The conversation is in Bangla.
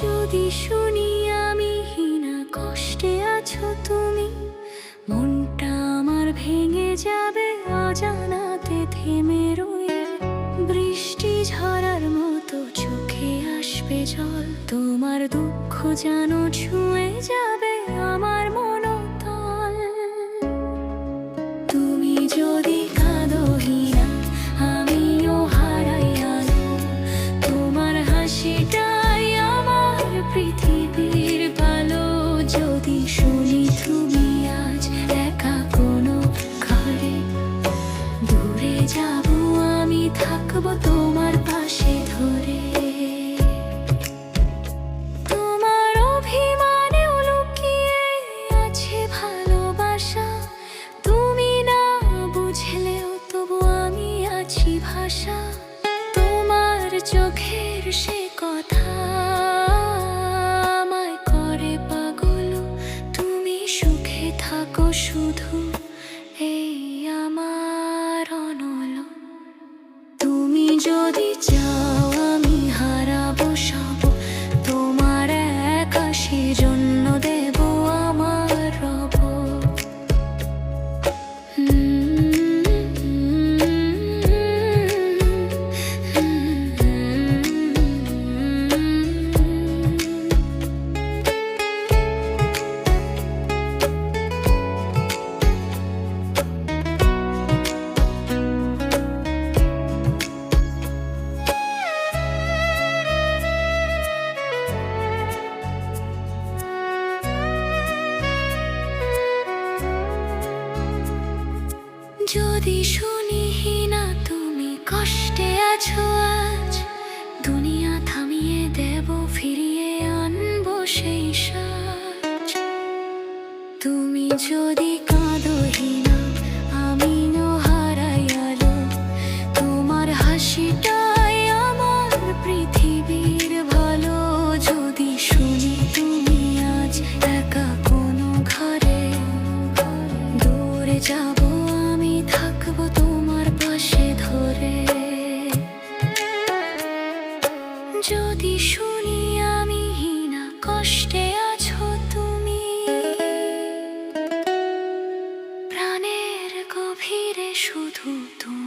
যদি শুনি আমি হীনা কষ্টে আছো তুমি, মনটা আমার ভেঙে যাবে অজানাতে থেমে রই বৃষ্টি ঝরার মতো চোখে আসবে জল, তোমার দুঃখ যেন ছুঁয়ে যাবে আমার মনোতল। তুমি যদি সে কথা আমায় করে পাগল। তুমি সুখে থাকো শুধু আমার তুমি যদি চাও যদি শুনি না তুমি কষ্টে আছো আজ, দুনিয়া থামিয়ে দেব, ফিরিয়ে আনব সেই সাজ। তুমি যদি প্রাণের গভীরে শুধু তুমি